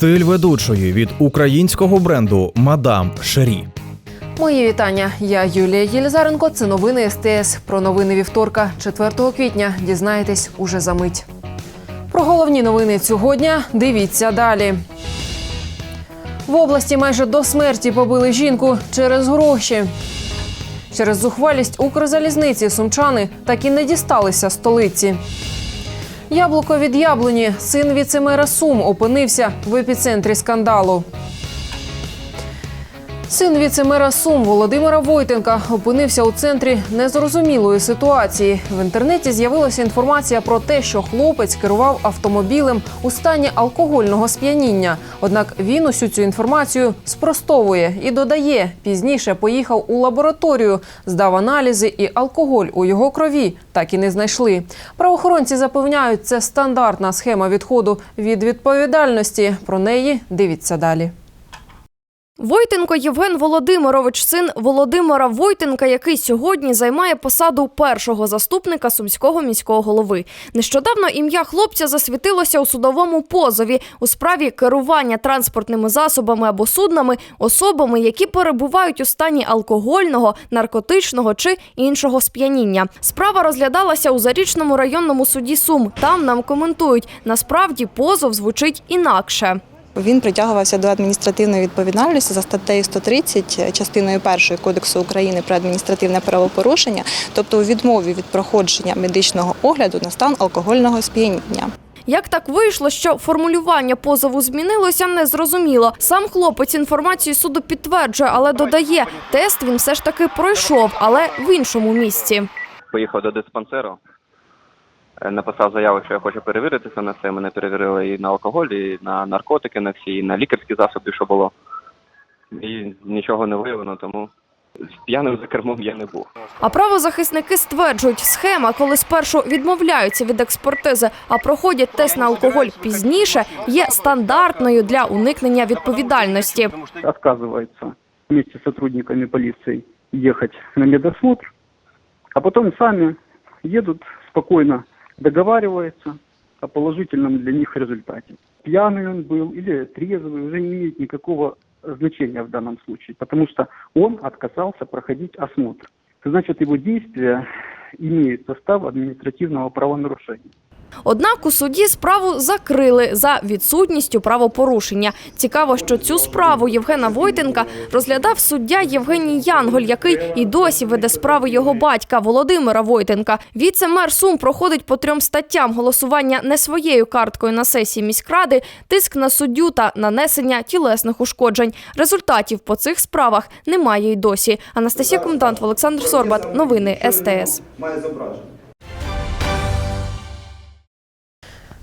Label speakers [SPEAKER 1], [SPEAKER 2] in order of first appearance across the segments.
[SPEAKER 1] Стиль ведучої від українського бренду Мадам Шері.
[SPEAKER 2] Мої вітання. Я Юлія Єлізаренко. Це новини СТС. Про новини вівторка, 4 квітня. Дізнаєтесь уже за мить. Про головні новини цього дня дивіться далі. В області майже до смерті побили жінку через гроші. Через зухвалість Укрзалізниці сумчани так і не дісталися столиці. Яблуко від яблуні. Син віцемера Сум опинився в епіцентрі скандалу. Син віцемера Сум Володимира Войтенка опинився у центрі незрозумілої ситуації. В інтернеті з'явилася інформація про те, що хлопець керував автомобілем у стані алкогольного сп'яніння. Однак він усю цю інформацію спростовує і додає, пізніше поїхав у лабораторію, здав аналізи, і алкоголь у його крові так і не знайшли. Правоохоронці запевняють, це стандартна схема відходу від відповідальності. Про неї дивіться далі.
[SPEAKER 3] Войтенко Євген Володимирович, син Володимира Войтенка, який сьогодні займає посаду першого заступника сумського міського голови. Нещодавно ім'я хлопця засвітилося у судовому позові у справі керування транспортними засобами або суднами особами, які перебувають у стані алкогольного, наркотичного чи іншого сп'яніння. Справа розглядалася у зарічному районному суді Сум. Там нам коментують, насправді позов звучить інакше.
[SPEAKER 4] Він притягувався до адміністративної відповідальності за статтею 130 частиною 1 Кодексу України про адміністративне правопорушення, тобто у відмові від проходження медичного огляду на стан алкогольного сп'яніння.
[SPEAKER 3] Як так вийшло, що формулювання позову змінилося, незрозуміло. Сам хлопець інформацію суду підтверджує, але додає, тест він все ж таки пройшов, але в іншому місці.
[SPEAKER 5] поїхав до диспансеру, е, написав заяву, що я хочу перевіритися на це. Мене перевірили і на алкоголь, і на наркотики, на всі, і на лікарські засоби, що було. І нічого не виявлено, тому п'яним за кермом я не був.
[SPEAKER 3] А правозахисники стверджують, схема, коли спершу відмовляються від експертизи, а проходять тест на алкоголь пізніше, є стандартною для уникнення відповідальності.
[SPEAKER 6] отказывается вместе с сотрудниками полиции ехать на медосмотр, а потом сами едут спокойно, договариваются о положительном для них результате. Пьяный он был или трезвый уже не имеет никакого значения в данном случае, потому что он отказался проходить осмотр. Значит, его действия имеют состав административного правонарушения.
[SPEAKER 3] Однак у суді справу закрили за відсутністю правопорушення. Цікаво, що цю справу Євгена Войтенка розглядав суддя Євгеній Янголь, який і досі веде справи його батька Володимира Войтенка. Віце-мер Сум проходить по трьом статтям голосування не своєю карткою на сесії міськради, тиск на суддю та нанесення тілесних ушкоджень. Результатів по цих справах немає й досі. Анастасія Комендант, Олександр Сорбат. Новини СТС.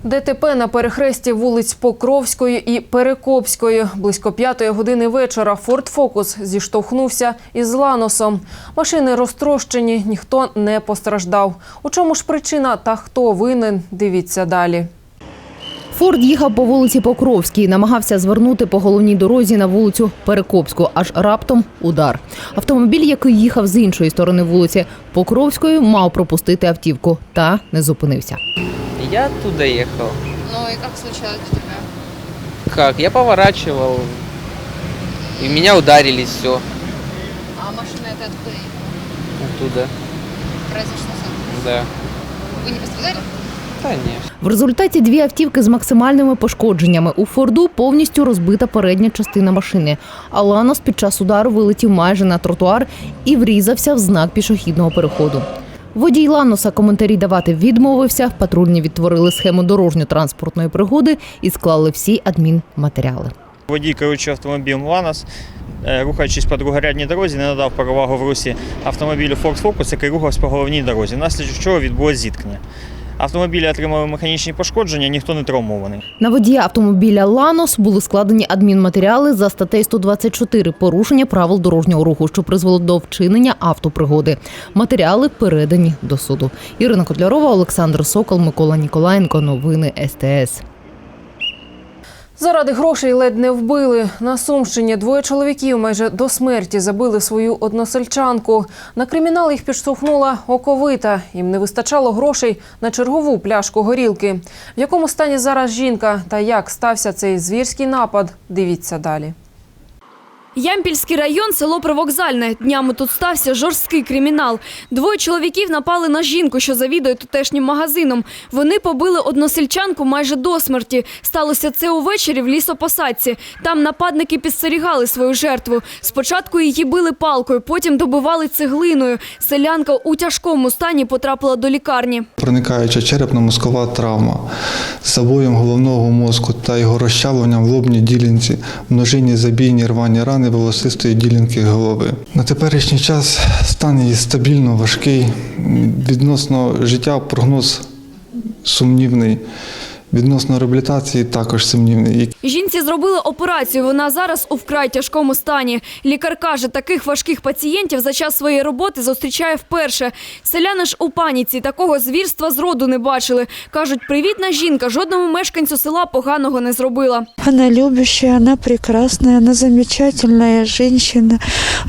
[SPEAKER 2] ДТП на перехресті вулиць Покровської і Перекопської. Близько п'ятої години вечора Форд Фокус зіштовхнувся із Ланосом. Машини розтрощені, ніхто не постраждав. У чому ж причина та хто винен? Дивіться далі.
[SPEAKER 7] Форд їхав по вулиці Покровській, намагався звернути по головній дорозі на вулицю Перекопську, аж раптом удар. Автомобіль, який їхав з іншої сторони вулиці Покровської, мав пропустити автівку та не зупинився.
[SPEAKER 8] Я оттуда ехал.
[SPEAKER 9] Ну и как случилось у тебя?
[SPEAKER 8] Как? Я поворачивал. И меня ударили все
[SPEAKER 9] А машина это откуда
[SPEAKER 8] оттуда.
[SPEAKER 9] Произошло сам.
[SPEAKER 8] Да.
[SPEAKER 9] Вы не пострадали?
[SPEAKER 7] В результаті дві автівки з максимальними пошкодженнями. У Форду повністю розбита передня частина машини. А Ланос під час удару вилетів майже на тротуар і врізався в знак пішохідного переходу. Водій Ланоса коментарі давати відмовився. Патрульні відтворили схему дорожньо-транспортної пригоди і склали всі адмінматеріали.
[SPEAKER 10] Водій керуючи автомобілем Ланос, е, рухаючись по другорядній дорозі, не надав перевагу в русі автомобілю Ford Focus, який рухався по головній дорозі, внаслідок чого відбулось зіткнення. Автомобілі отримали механічні пошкодження, ніхто не травмований.
[SPEAKER 7] На водія автомобіля Ланос були складені адмінматеріали за статтею 124 порушення правил дорожнього руху, що призвело до вчинення автопригоди. Матеріали передані до суду. Ірина Котлярова, Олександр Сокол, Микола Ніколаєнко. Новини СТС.
[SPEAKER 2] Заради грошей ледь не вбили. На Сумщині двоє чоловіків майже до смерті забили свою односельчанку. На кримінал їх підштовхнула оковита. Їм не вистачало грошей на чергову пляшку горілки. В якому стані зараз жінка та як стався цей звірський напад? Дивіться далі.
[SPEAKER 11] Ямпільський район, село Привокзальне. Днями тут стався жорсткий кримінал. Двоє чоловіків напали на жінку, що завідує тутешнім магазином. Вони побили односельчанку майже до смерті. Сталося це увечері в лісопосадці. Там нападники підстерігали свою жертву. Спочатку її били палкою, потім добивали цеглиною. Селянка у тяжкому стані потрапила до лікарні.
[SPEAKER 12] Проникаюча черепно-мозкова травма з забоєм головного мозку та його розчавленням в лобній ділянці, множинні забійні рвані рани волосистої ділянки голови. На теперішній час стан її стабільно важкий. Відносно життя прогноз сумнівний. Відносно реабілітації також сумнівний.
[SPEAKER 11] Жінці зробили операцію. Вона зараз у вкрай тяжкому стані. Лікар каже, таких важких пацієнтів за час своєї роботи зустрічає вперше. Селяни ж у паніці такого звірства зроду не бачили. Кажуть, привітна жінка жодному мешканцю села поганого не зробила.
[SPEAKER 13] Она любящая, она прекрасная, она замечательная женщина.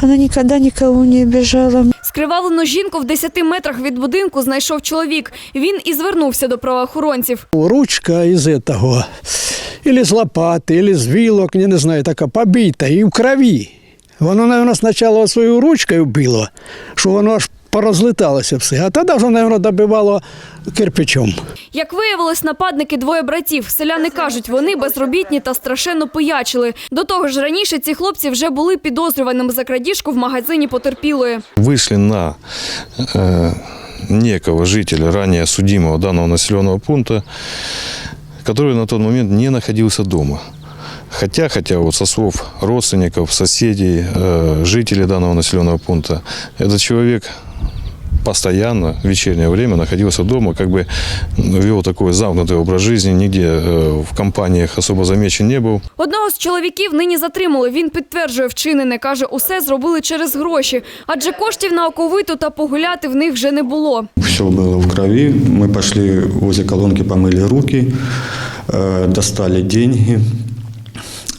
[SPEAKER 13] Она никогда никого не обижала.
[SPEAKER 11] Скривавлену жінку в 10 метрах від будинку знайшов чоловік. Він і звернувся до правоохоронців.
[SPEAKER 14] Ручка из этого, или з лопати, или з вілок, я не знаю, така побита і в крові. Воно, мабуть, спочатку свою ручкою било, що воно аж порозлеталося все, а тоді вже, мабуть, добивало кирпичом.
[SPEAKER 11] Як виявилось, нападники двоє братів. Селяни кажуть, вони безробітні та страшенно пиячили. До того ж, раніше ці хлопці вже були підозрюваними за крадіжку в магазині потерпілої.
[SPEAKER 15] вышли на э, некого жителя, ранее судимого данного населенного пункта, который на тот момент не находился дома. Хотя, хотя вот со слов родственников, соседей, э, жителей данного населенного пункта, этот человек постоянно в вечернее время находился дома, как бы вел такой замкнутый образ жизни, нигде э, в компаниях особо замечен не был.
[SPEAKER 11] Одного з чоловіків нині затримали. Він підтверджує вчинене. Каже, усе зробили через гроші. Адже коштів на оковиту та погуляти в них вже не було.
[SPEAKER 16] Все было в крови. Мы пошли возле колонки, помыли руки, э, достали деньги.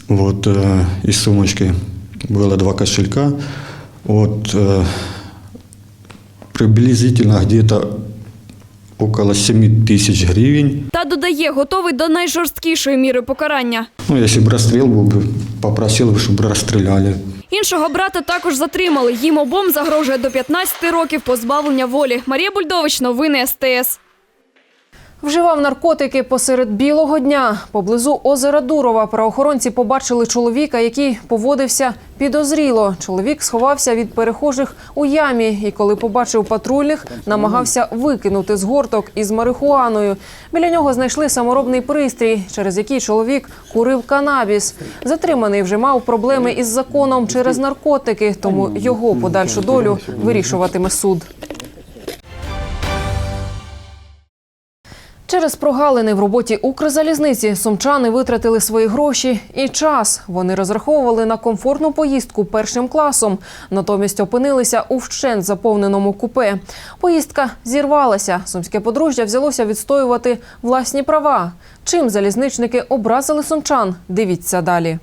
[SPEAKER 16] Вот э, из сумочки было два кошелька. Вот э, приблизительно где-то около 7 тысяч гривен.
[SPEAKER 11] Та додає, готовий до найжорсткішої міри покарання.
[SPEAKER 16] Ну, если бы расстрел был бы, попросил бы, чтобы расстреляли.
[SPEAKER 11] Іншого брата також затримали. Їм обом загрожує до 15 років позбавлення волі. Марія Бульдович, новини СТС.
[SPEAKER 2] Вживав наркотики посеред білого дня. Поблизу озера Дурова правоохоронці побачили чоловіка, який поводився підозріло. Чоловік сховався від перехожих у ямі і, коли побачив патрульних, намагався викинути з горток із марихуаною. Біля нього знайшли саморобний пристрій, через який чоловік курив канабіс. Затриманий вже мав проблеми із законом через наркотики, тому його подальшу долю вирішуватиме суд. Через прогалини в роботі Укрзалізниці сумчани витратили свої гроші і час. Вони розраховували на комфортну поїздку першим класом, натомість опинилися у вщент заповненому купе. Поїздка зірвалася. Сумське подружжя взялося відстоювати власні права. Чим залізничники образили сумчан? Дивіться далі.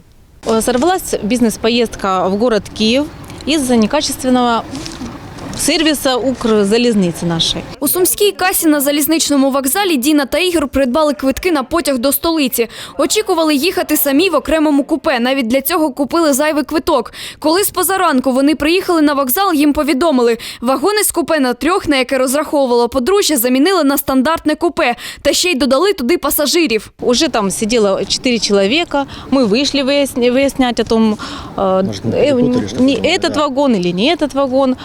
[SPEAKER 17] Сорвалась бизнес-поездка в город Киев из-за некачественного сервиса Укрзалізниці нашої.
[SPEAKER 11] У сумській касі на залізничному вокзалі Діна та Ігор придбали квитки на потяг до столиці. Очікували їхати самі в окремому купе. Навіть для цього купили зайвий квиток. Коли з позаранку вони приїхали на вокзал, їм повідомили, вагони з купе на трьох, на яке розраховувало подружжя, замінили на стандартне купе та ще й додали туди пасажирів.
[SPEAKER 17] Уже там сидело 4 человека. Мы вышли выясня- выяснять о том, э, э, не этот вагон или не этот вагон.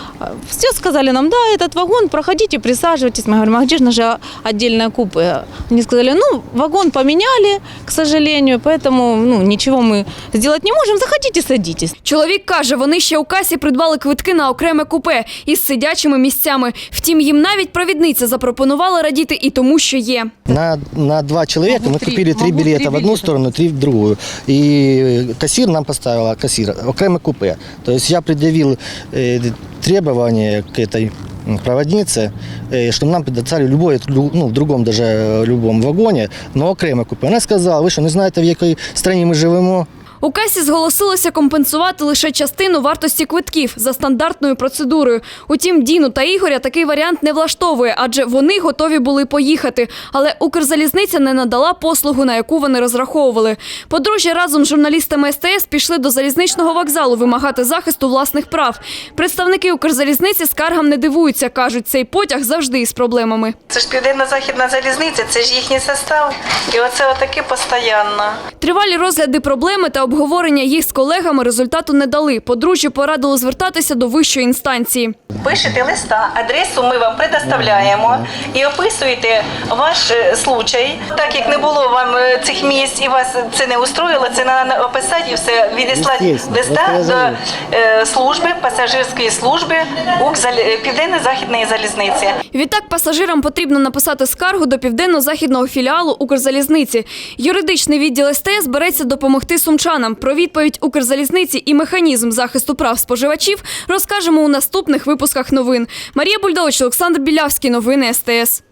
[SPEAKER 17] Все сказали нам, да, этот вагон, проходите, присаживайтесь. Мы говорим, а где же наше отдельное купе? Они сказали, ну, вагон поменяли, к сожалению, поэтому ну, ничего мы сделать не можем. Заходите, садитесь.
[SPEAKER 11] Чоловік каже, вони ще у касі придбали квитки на окреме купе із сидячими місцями. Втім, їм навіть провідниця запропонувала радіти і тому, що є.
[SPEAKER 18] На, на два человека мы купили три билета в одну сторону, три в другую. И кассир нам поставила, кассир, окремое купе. То есть я предъявил э, требования к этой м, проводнице, э, чтобы нам предоставили любой, ну, в другом даже э, любом вагоне, но окремо купе. Вона сказала, ви що не знаєте, в якій країні ми живемо?
[SPEAKER 11] у касі зголосилося компенсувати лише частину вартості квитків за стандартною процедурою. Утім, Діну та Ігоря такий варіант не влаштовує, адже вони готові були поїхати. Але Укрзалізниця не надала послугу, на яку вони розраховували. Подружжя разом з журналістами СТС пішли до залізничного вокзалу вимагати захисту власних прав. Представники Укрзалізниці скаргам не дивуються. кажуть, цей потяг завжди із проблемами.
[SPEAKER 19] Це ж південно-західна залізниця, це ж їхній состав. І оце отаке постійно.
[SPEAKER 11] Тривалі розгляди проблеми та обговорення їх з колегами результату не дали. Подружжю порадило звертатися до вищої інстанції.
[SPEAKER 19] Пишете листа, адресу ми вам предоставляємо і описуєте ваш е, случай. Так як не було вам е, цих місць і вас це не устроїло, це треба описати і все відіслати листа до е, служби, пасажирської служби Укрзалі- Південно-Західної залізниці.
[SPEAKER 11] Відтак пасажирам потрібно написати скаргу до південно-західного філіалу Укрзалізниці. Юридичний відділ СТС береться допомогти сумчанам. Про відповідь Укрзалізниці і механізм захисту прав споживачів розкажемо у наступних випусках новин. Марія Бульдович, Олександр Білявський. Новини СТС.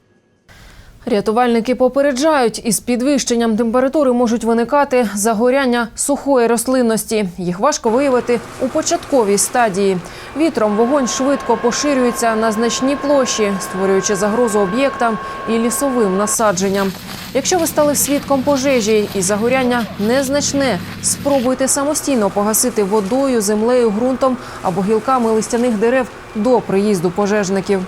[SPEAKER 2] Рятувальники попереджають, із підвищенням температури можуть виникати загоряння сухої рослинності. Їх важко виявити у початковій стадії. Вітром вогонь швидко поширюється на значні площі, створюючи загрозу об'єктам і лісовим насадженням. Якщо ви стали свідком пожежі і загоряння незначне, спробуйте самостійно погасити водою, землею, ґрунтом або гілками листяних дерев до приїзду пожежників.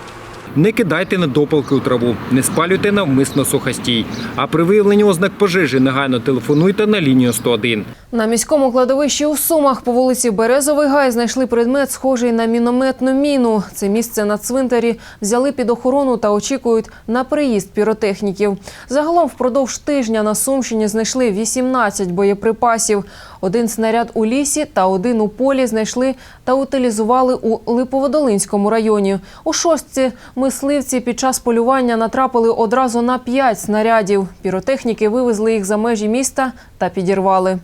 [SPEAKER 1] Не кидайте недопалки у траву, не спалюйте навмисно сухостій. А при виявленні ознак пожежі негайно телефонуйте на лінію 101.
[SPEAKER 2] На міському кладовищі у Сумах по вулиці Березовий Гай знайшли предмет, схожий на мінометну міну. Це місце на цвинтарі взяли під охорону та очікують на приїзд піротехніків. Загалом впродовж тижня на Сумщині знайшли 18 боєприпасів. Один снаряд у лісі та один у полі знайшли та утилізували у Липоводолинському районі. У шостці мисливці під час полювання натрапили одразу на п'ять снарядів. Піротехніки вивезли їх за межі міста та підірвали.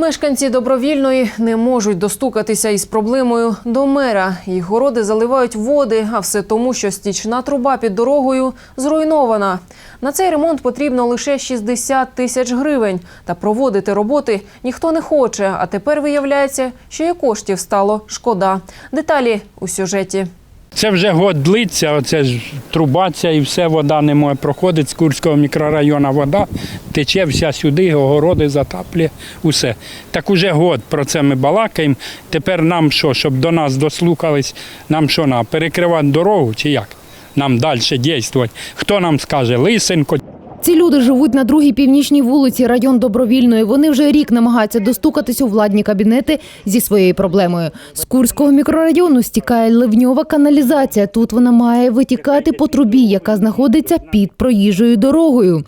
[SPEAKER 2] Мешканці добровільної не можуть достукатися із проблемою до мера. Їх городи заливають води, а все тому, що стічна труба під дорогою зруйнована. На цей ремонт потрібно лише 60 тисяч гривень. Та проводити роботи ніхто не хоче. А тепер виявляється, що і коштів стало шкода. Деталі у сюжеті.
[SPEAKER 20] Це вже год длиться, оце ж труба ця і все, вода не може проходить. з Курського мікрорайону вода, тече вся сюди, огороди затаплює, усе. Так уже год про це ми балакаємо. Тепер нам що, щоб до нас дослухались, нам що на перекривати дорогу чи як? Нам далі діяти? Хто нам скаже, Лисенко?
[SPEAKER 7] Ці люди живуть на другій північній вулиці, район Добровільної. Вони вже рік намагаються достукатись у владні кабінети зі своєю проблемою. З Курського мікрорайону стікає ливньова каналізація. Тут вона має витікати по трубі, яка знаходиться під проїжджою дорогою.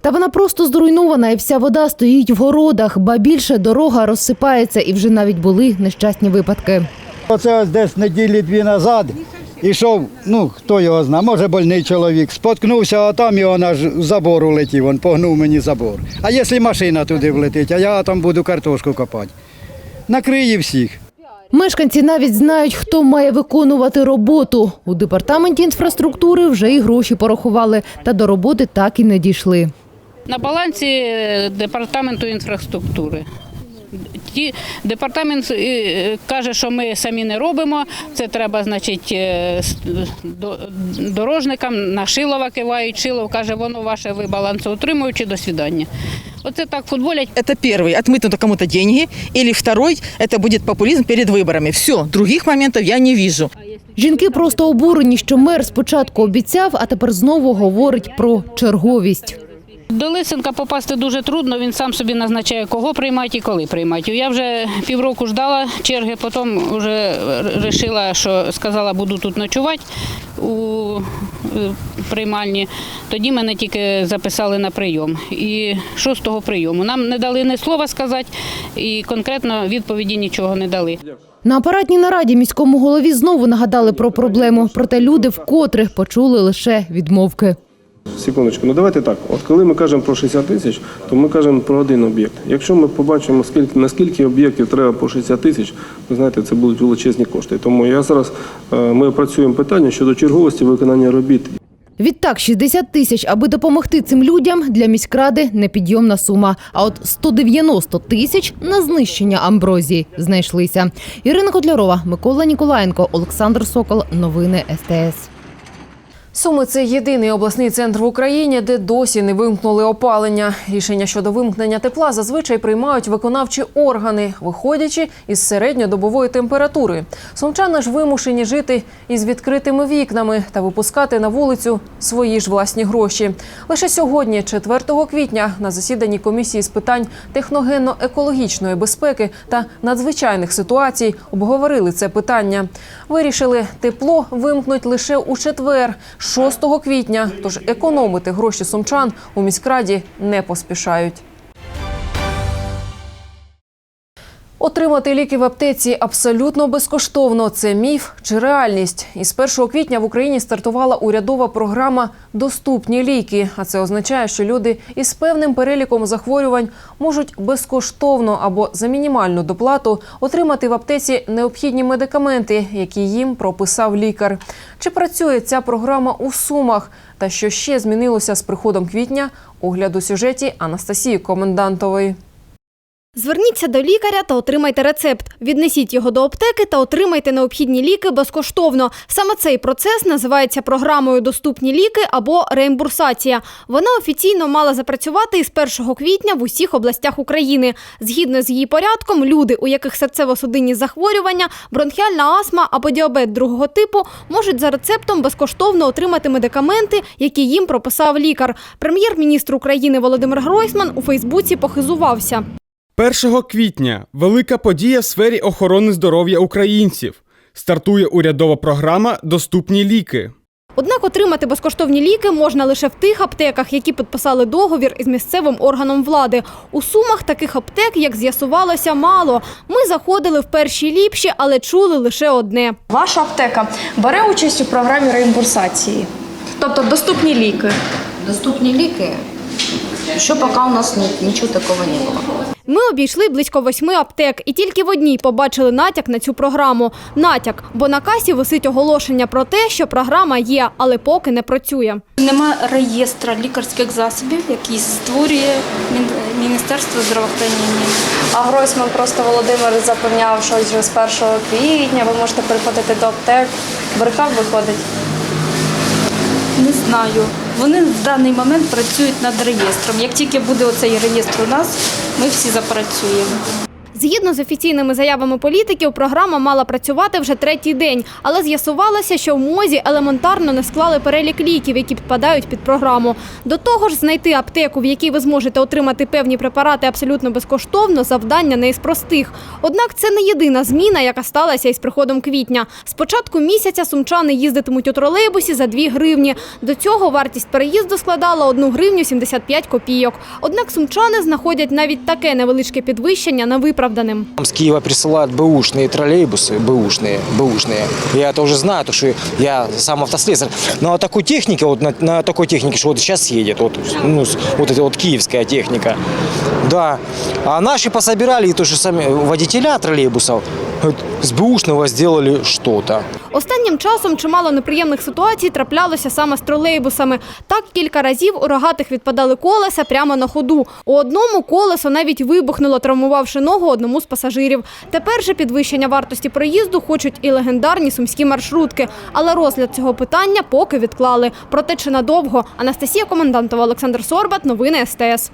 [SPEAKER 7] Та вона просто зруйнована, і вся вода стоїть в городах, ба більше дорога розсипається, і вже навіть були нещасні випадки.
[SPEAKER 21] Оце ось десь неділі дві назад ішов, ну хто його знає, може больний чоловік, споткнувся, а там його наш забор улетів, він погнув мені забор. А якщо машина туди влетить, а я там буду картошку копати. Накриє всіх.
[SPEAKER 7] Мешканці навіть знають, хто має виконувати роботу. У департаменті інфраструктури вже і гроші порахували, та до роботи так і не дійшли.
[SPEAKER 22] На балансі е, департаменту інфраструктури. Ті, департамент е, каже, що ми самі не робимо. Це треба, значить, е, с- до- дорожникам на Шилова кивають. Шилов каже, воно ваше ви балансоутримуючи, до свідання. Оце так футболять.
[SPEAKER 23] Это первый, отмытнут кому-то деньги. Или второй, это будет популизм перед выборами. Все, других моментов я не вижу.
[SPEAKER 7] Жінки просто обурені, що мер спочатку обіцяв, а тепер знову говорить про черговість.
[SPEAKER 22] До Лисенка попасти дуже трудно, він сам собі назначає, кого приймати і коли приймати. Я вже півроку ждала черги, потім вже вирішила, що сказала, буду тут ночувати у е, приймальні. Тоді мене тільки записали на прийом. І шостого прийому. Нам не дали ні слова сказати, і конкретно відповіді нічого не дали.
[SPEAKER 7] На апаратній нараді міському голові знову нагадали про проблему, проте люди вкотре почули лише відмовки.
[SPEAKER 6] Секундочку, ну давайте так. От коли ми кажемо про 60 тисяч, то ми кажемо про один об'єкт. Якщо ми побачимо, скільки наскільки об'єктів треба по 60 тисяч, ви знаєте, це будуть величезні кошти. Тому я зараз е, ми опрацюємо питання щодо черговості виконання робіт.
[SPEAKER 7] Відтак, 60 тисяч, аби допомогти цим людям, для міськради непідйомна сума. А от 190 тисяч на знищення амброзії знайшлися. Ірина Котлярова, Микола Ніколаєнко, Олександр Сокол. Новини СТС.
[SPEAKER 2] Суми це єдиний обласний центр в Україні, де досі не вимкнули опалення. Рішення щодо вимкнення тепла зазвичай приймають виконавчі органи, виходячи із середньодобової температури. Сумчани ж вимушені жити із відкритими вікнами та випускати на вулицю свої ж власні гроші. Лише сьогодні, 4 квітня, на засіданні комісії з питань техногенно-екологічної безпеки та надзвичайних ситуацій обговорили це питання. Вирішили, тепло вимкнуть лише у четвер, 6 квітня. Тож економити гроші сумчан у міськраді не поспішають. Отримати ліки в аптеці абсолютно безкоштовно. Це міф чи реальність. Із 1 квітня в Україні стартувала урядова програма Доступні ліки. А це означає, що люди із певним переліком захворювань можуть безкоштовно або за мінімальну доплату отримати в аптеці необхідні медикаменти, які їм прописав лікар. Чи працює ця програма у сумах? Та що ще змінилося з приходом квітня? Огляд у сюжеті Анастасії Комендантової.
[SPEAKER 24] Зверніться до лікаря та отримайте рецепт. Віднесіть його до аптеки та отримайте необхідні ліки безкоштовно. Саме цей процес називається програмою Доступні ліки або реімбурсація. Вона офіційно мала запрацювати із 1 квітня в усіх областях України. Згідно з її порядком, люди, у яких серцево-судинні захворювання, бронхіальна астма або діабет другого типу, можуть за рецептом безкоштовно отримати медикаменти, які їм прописав лікар. Прем'єр-міністр України Володимир Гройсман у Фейсбуці похизувався.
[SPEAKER 25] 1 квітня велика подія в сфері охорони здоров'я українців. Стартує урядова програма Доступні ліки.
[SPEAKER 24] Однак отримати безкоштовні ліки можна лише в тих аптеках, які підписали договір із місцевим органом влади. У сумах таких аптек, як з'ясувалося, мало. Ми заходили в перші ліпші, але чули лише одне.
[SPEAKER 26] Ваша аптека бере участь у програмі реімбурсації, тобто доступні ліки.
[SPEAKER 27] Доступні ліки, що поки у нас ні, нічого такого не було.
[SPEAKER 24] Ми обійшли близько восьми аптек і тільки в одній побачили натяк на цю програму. Натяк, бо на касі висить оголошення про те, що програма є, але поки не працює.
[SPEAKER 26] Нема реєстра лікарських засобів, який створює Міністерство здравоохранення.
[SPEAKER 28] А Гройсман просто Володимир запевняв, що вже з 1 квітня ви можете приходити до аптек. Брехав виходить.
[SPEAKER 26] Не знаю. Вони в даний момент працюють над реєстром. Як тільки буде оцей реєстр у нас, ми всі запрацюємо.
[SPEAKER 24] Згідно з офіційними заявами політиків, програма мала працювати вже третій день, але з'ясувалося, що в мозі елементарно не склали перелік ліків, які підпадають під програму. До того ж, знайти аптеку, в якій ви зможете отримати певні препарати абсолютно безкоштовно, завдання не із простих. Однак це не єдина зміна, яка сталася із приходом квітня. З початку місяця сумчани їздитимуть у тролейбусі за 2 гривні. До цього вартість переїзду складала 1 гривню 75 копійок. Однак сумчани знаходять навіть таке невеличке підвищення невиправданим
[SPEAKER 4] Нам с Киева присылают бэушные троллейбусы, бэушные, бэушные. Я это уже знаю, потому что я сам автослесарь. Но о такой технике, вот на, на такой технике, что вот сейчас едет, вот, ну, с- вот эта вот киевская техника. Да. А наши пособирали, и то же сами водителя троллейбусов вот, с бэушного сделали что-то.
[SPEAKER 24] Останнім часом чимало неприємних ситуацій траплялося саме з тролейбусами. Так кілька разів у рогатих відпадали колеса прямо на ходу. У одному колесо навіть вибухнуло, травмувавши ногу одному з пасажирів. Тепер же підвищення вартості проїзду хочуть і легендарні сумські маршрутки. Але розгляд цього питання поки відклали. Проте чи надовго? Анастасія Комендантова, Олександр Сорбат. Новини СТС.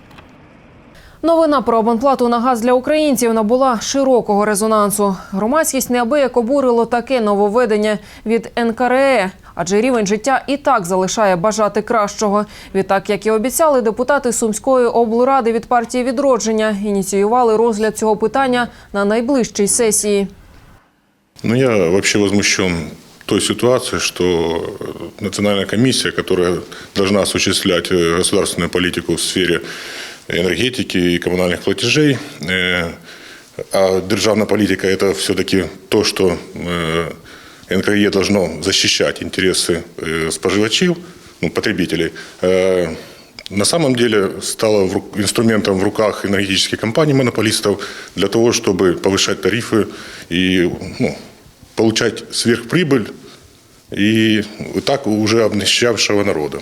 [SPEAKER 2] Новина про абонплату на газ для українців набула широкого резонансу. Громадськість неабияк обурило таке нововведення від НКРЕ, адже рівень життя і так залишає бажати кращого. Відтак, як і обіцяли, депутати Сумської облради від партії відродження ініціювали розгляд цього питання на найближчій сесії.
[SPEAKER 29] Ну, я вообще возмущен той ситуацией, что национальная комиссия, которая должна осуществлять э, государственную политику в сфере энергетики и коммунальных платежей, э, а державная политика – это все-таки то, что э, НКРЕ должно защищать интересы э, споживачів, ну, потребителей. Э, На самом деле стало в рук- инструментом в руках энергетических компаний, монополистов, для того, чтобы повышать тарифы и ну, получать сверхприбыль и так уже обнищавшего народа.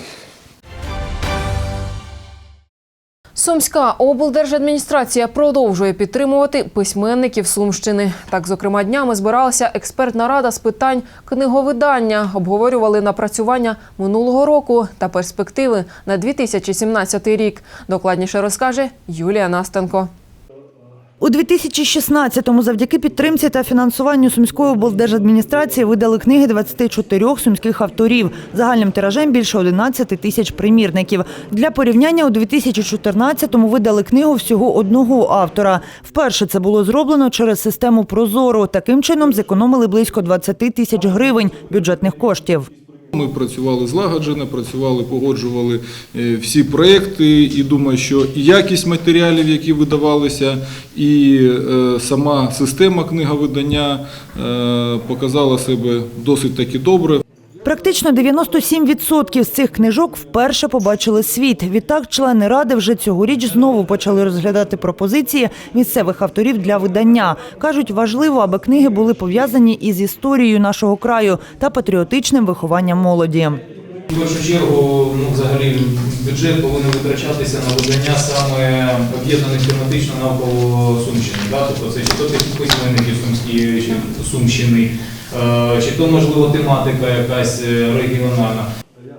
[SPEAKER 2] Сумська облдержадміністрація продовжує підтримувати письменників Сумщини. Так, зокрема, днями збиралася експертна рада з питань книговидання, обговорювали напрацювання минулого року та перспективи на 2017 рік. Докладніше розкаже Юлія Настенко.
[SPEAKER 30] У 2016-му завдяки підтримці та фінансуванню Сумської облдержадміністрації видали книги 24 сумських авторів. Загальним тиражем більше 11 тисяч примірників. Для порівняння у 2014-му видали книгу всього одного автора. Вперше це було зроблено через систему Прозоро. Таким чином зекономили близько 20 тисяч гривень бюджетних коштів.
[SPEAKER 31] Ми працювали злагоджено, працювали, погоджували е, всі проекти, і думаю, що і якість матеріалів, які видавалися, і е, сама система книговидання е, показала себе досить таки добре.
[SPEAKER 30] Практично 97% з цих книжок вперше побачили світ. Відтак члени ради вже цьогоріч знову почали розглядати пропозиції місцевих авторів для видання. Кажуть, важливо, аби книги були пов'язані із історією нашого краю та патріотичним вихованням молоді.
[SPEAKER 32] В першу чергу, ну, взагалі, бюджет повинен витрачатися на видання саме об'єднаних тематично навколо Сумщини. Да? Тобто це чи то письменники Сумські, Сумщини, чи то, можливо, тематика якась е, регіональна.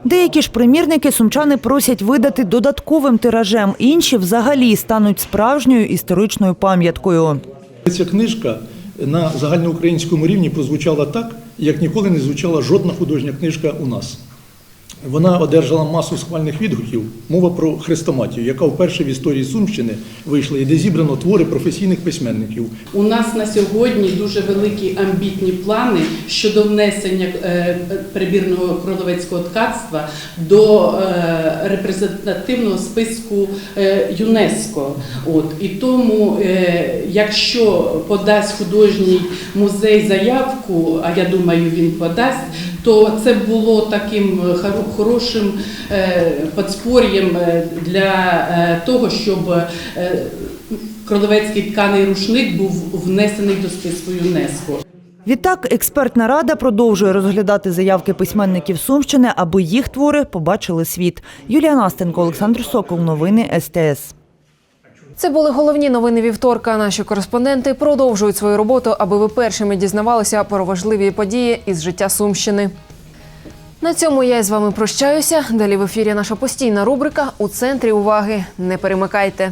[SPEAKER 30] Деякі ж примірники сумчани просять видати додатковим тиражем, інші взагалі стануть справжньою історичною пам'яткою.
[SPEAKER 33] Ця книжка на загальноукраїнському рівні прозвучала так, як ніколи не звучала жодна художня книжка у нас. Вона одержала масу схвальних відгуків. Мова про хрестоматію, яка вперше в історії Сумщини вийшла і де зібрано твори професійних письменників.
[SPEAKER 34] У нас на сьогодні дуже великі амбітні плани щодо внесення е, прибірного кроловецького ткацтва до е, репрезентативного списку е, ЮНЕСКО. От і тому, якщо подасть художній музей заявку, а я думаю, він подасть, то це було таким е, хоро- хорошим е, подспор'ям е, для того, щоб Кроловецький тканий рушник був внесений до списку ЮНЕСКО.
[SPEAKER 30] Відтак, експертна рада продовжує розглядати заявки письменників Сумщини, аби їх твори побачили світ. Юлія Настенко, Олександр Сокол. Новини СТС.
[SPEAKER 2] Це були головні новини вівторка. Наші кореспонденти продовжують свою роботу, аби ви першими дізнавалися про важливі події із життя Сумщини. На цьому я із вами прощаюся. Далі в ефірі наша постійна рубрика у центрі уваги. Не перемикайте.